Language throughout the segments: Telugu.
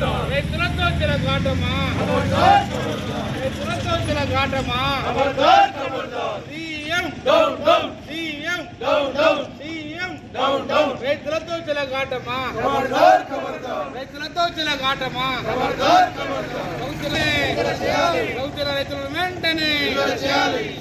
తులతోచల ఘాటమా? తులతోచల ఘాటమా సీఎం. సీఎం. సీఎం రైతులతో చిల ఘాటమా? రైతులతో చిల ఘాటమా రైతులే రైతుల రైతుల వెంటనే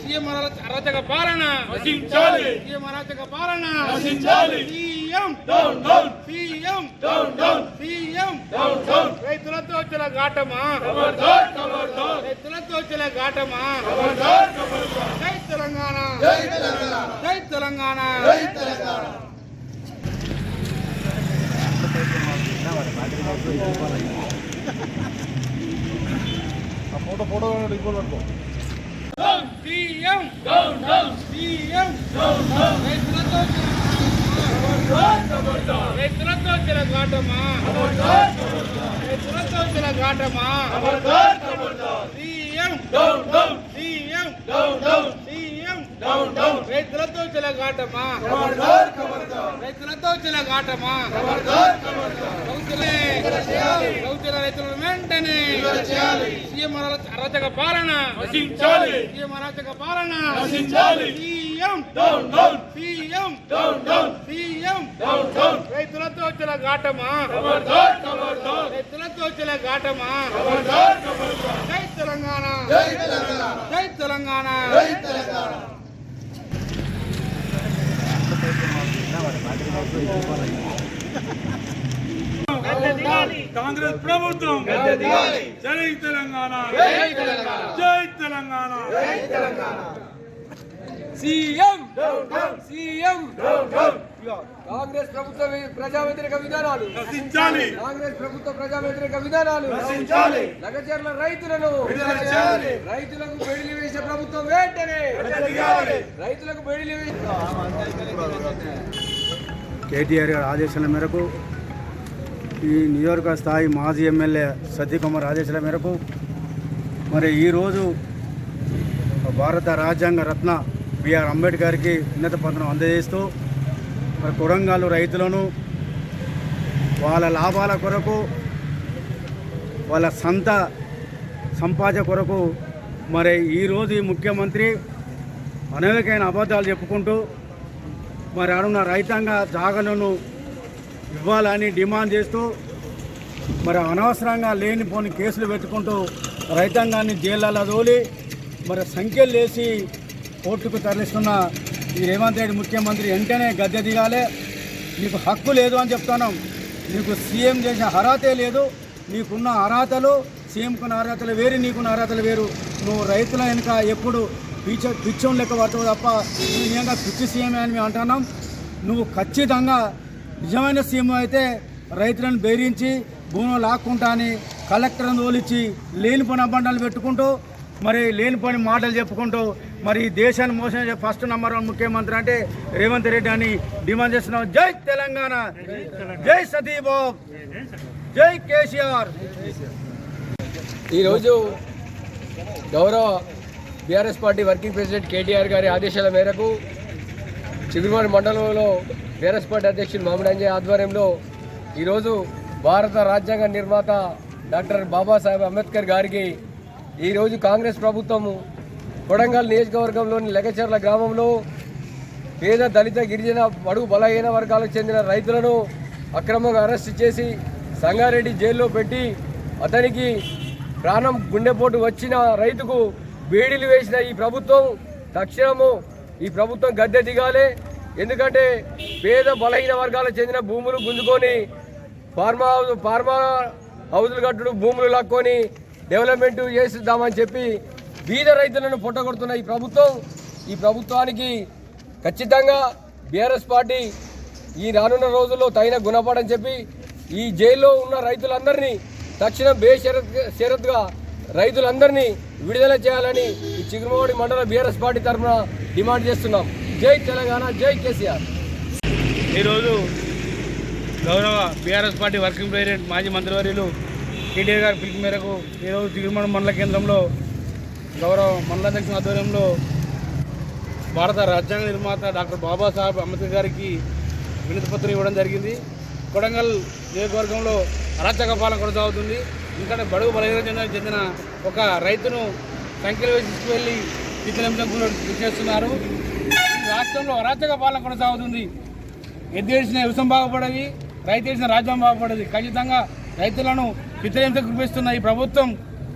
సీఎం అరాచ- అరాచక పాలన నశించాలి. సీఎం అరాచక పాలన నశించాలి. CM down down CM down down CM down down రైతులతో చిల ఘాటమా ఖబర్దార్ ఖబర్దార్ రైతులతో చిల ఘాటమా ఖబర్దార్ ఖబర్దార్ జై తెలంగాణ జై తెలంగాణ జై తెలంగాణ போட்டோ போட்டோ ரிப்போர்ட் பண்ணுவோம் காட்டமா காட்டமா CM down down CM down down CM down down ரைத்துல காட்டமா ఘాటమా ఖబర్దార్ ఖబర్దార్ రైతులతో చిల ఘాటమా ఖబర్దార్ ఖబర్దార్ CM down down CM down down CM down down రైతులతో చిల ఘాటమా ఖబర్దార్ ఖబర్దార్ రైతులతో చిల ఘాటమా ఖబర్దార్ ఖబర్దార్ రైతులే రైతుల రైతుల వెంటనే చేయాలి. సీఎం అరాచ- అరాచక పాలన నశించాలి. సీఎం అరాచక పాలన నశించాలి. CM down down CM down down CM down down రైతులతో చిల ఘాటమా ఖబర్దార్ ఖబర్దార్ రైతులతో చిల ఘాటమా ఖబర్దార్ ఖబర్దార్ జై తెలంగాణ జై తెలంగాణ జై తెలంగాణ కాంగ్రెస్ ప్రభుత్వం జై తెలంగాణ. జై తెలంగాణ. CM CM. కాంగ్రెస్ ప్రభుత్వ ప్రజా వ్యతిరేక విధానాలు. నశించాలి. కాంగ్రెస్ ప్రభుత్వ ప్రజా వ్యతిరేక విధానాలు. నశించాలి. లగచర్ల రైతులను. రైతులకు బెడిలి వేసే ప్రభుత్వం వెంటనే. రైతులకు బెడిలి వేసే కేటీఆర్ గారి ఆదేశాల మేరకు ఈ నియోజక స్థాయి మాజీ ఎమ్మెల్యే సతీకుమార్ ఆదేశాల మేరకు మరి ఈరోజు భారత రాజ్యాంగ రత్న బిఆర్ అంబేద్కర్కి ఉన్నత పత్రం అందజేస్తూ మరి కొడంగాలు రైతులను వాళ్ళ లాభాల కొరకు వాళ్ళ సంత సంపాదన కొరకు మరి ఈరోజు ఈ ముఖ్యమంత్రి అనేకమైన అబద్ధాలు చెప్పుకుంటూ మరి ఆడున్న రైతాంగ జాగలను ఇవ్వాలని డిమాండ్ చేస్తూ మరి అనవసరంగా లేనిపోని కేసులు పెట్టుకుంటూ రైతాంగాన్ని జైళ్ళలో తోలి మరి సంఖ్యలు వేసి కోర్టుకు తరలిస్తున్న ఈ రేవంత్ రెడ్డి ముఖ్యమంత్రి వెంటనే గద్దె దిగాలే. నీకు హక్కు లేదు అని చెప్తున్నాం. నీకు సీఎం చేసిన అర్హతే లేదు. నీకున్న అర్హతలు సీఎంకున్న అర్హతలు వేరు నీకున్న అర్హతలు వేరు. నువ్వు రైతుల వెనుక ఎప్పుడు పిచ్చ పిచ్చం లెక్క పడతావు తప్ప నువ్వు నిజంగా పిచ్చి సీఎం అని మేము అంటున్నాం. నువ్వు ఖచ్చితంగా నిజమైన సీఎం అయితే రైతులను బెదిరించి భూములు లాక్కుంటా అని కలెక్టర్ని తోలిచ్చి లేనిపోని అబ్బండాలు పెట్టుకుంటూ మరి లేనిపోని మాటలు చెప్పుకుంటూ మరి దేశాన్ని మోసం చేసే ఫస్ట్ నంబర్ వన్ ముఖ్యమంత్రి అంటే రేవంత్ రెడ్డి అని డిమాండ్ చేస్తున్నాం జై తెలంగాణ! జై సతీబాబు జై కేసీఆర్! ఈరోజు గౌరవ BRS party working president KTR గారి ఆదేశాల మేరకు చిగురుమాడి మండలంలో బీఆర్ఎస్ పార్టీ అధ్యక్షుడు మామిడి అంజయ్ ఆధ్వర్యంలో ఈరోజు భారత రాజ్యాంగ నిర్మాత డాక్టర్ బాబాసాహెబ్ అంబేద్కర్ గారికి ఈరోజు కాంగ్రెస్ ప్రభుత్వము కొడంగల్ నియోజకవర్గంలోని లెగచర్ల గ్రామంలో పేద దళిత గిరిజన బడుగు బలహీన వర్గాలకు చెందిన రైతులను అక్రమంగా అరెస్ట్ చేసి సంగారెడ్డి జైల్లో పెట్టి అతనికి ప్రాణం గుండెపోటు వచ్చిన రైతుకు బీడీలు వేసిన ఈ ప్రభుత్వం తక్షణము ఈ ప్రభుత్వం గద్దె దిగాలి. ఎందుకంటే పేద బలహీన వర్గాలకు చెందిన భూములు గుంజుకొని ఫార్మా హౌస్ ఫార్మా హౌజులు కట్టుడు భూములు లాక్కొని డెవలప్మెంట్ చేసిద్దామని చెప్పి బీద రైతులను పొట్టగొడుతున్న ఈ ప్రభుత్వం ఈ ప్రభుత్వానికి ఖచ్చితంగా బీఆర్ఎస్ పార్టీ ఈ రానున్న రోజుల్లో తగిన గుణపడని చెప్పి ఈ జైల్లో ఉన్న రైతులందరినీ తక్షణం బేషరత్ షరత్గా రైతులందరినీ విడుదల చేయాలని ఈ మండల బీఆర్ఎస్ పార్టీ తరఫున డిమాండ్ చేస్తున్నాం. జై తెలంగాణ జై కేసీఆర్. ఈరోజు గౌరవ బీఆర్ఎస్ పార్టీ వర్కింగ్ ప్రెసిడెంట్ మాజీ మంత్రివర్యులు కేటీఆర్ గారి పిలుపు మేరకు ఈరోజు తిరుమల మండల కేంద్రంలో గౌరవ మండలాధ్యక్షుల ఆధ్వర్యంలో భారత రాజ్యాంగ నిర్మాత డాక్టర్ బాబాసాహెబ్ అంబేద్కర్ గారికి వినతి పత్రం ఇవ్వడం జరిగింది. కొడంగల్ నియోజకవర్గంలో అరాచక పాలన కొనసాగుతుంది. ఎందుకంటే బడుగు బలహీన చెందిన- చెందిన ఒక రైతును సంఖ్యలో వేసి తీసుకువెళ్ళి చిత్రహింసకు గురి చేస్తున్నారు. రాష్ట్రంలో అరాచక పాలన కొనసాగుతుంది. ఎద్దు వేసిన వ్యవసాయం బాగుపడది రైతు వేసిన రాజ్యం బాగుపడది. ఖచ్చితంగా రైతులను చిత్రహింసకు కురిపిస్తున్న ఈ ప్రభుత్వం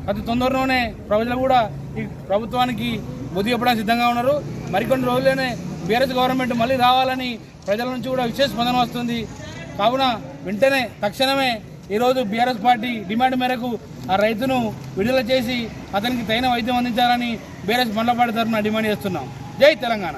అతి తొందరలోనే ప్రజలు కూడా ఈ ప్రభుత్వానికి బుద్ధి చెప్పడానికి సిద్ధంగా ఉన్నారు. మరికొన్ని రోజుల్లోనే బీఆర్ఎస్ గవర్నమెంట్ మళ్ళీ రావాలని ప్రజల నుంచి కూడా విశేష స్పందన వస్తుంది. కావున వెంటనే తక్షణమే ఈరోజు బీఆర్ఎస్ పార్టీ డిమాండ్ మేరకు ఆ రైతును విడుదల చేసి అతనికి తగిన వైద్యం అందించాలని బీఆర్ఎస్ మండలపాటి తరఫున డిమాండ్ చేస్తున్నాం. జై తెలంగాణ.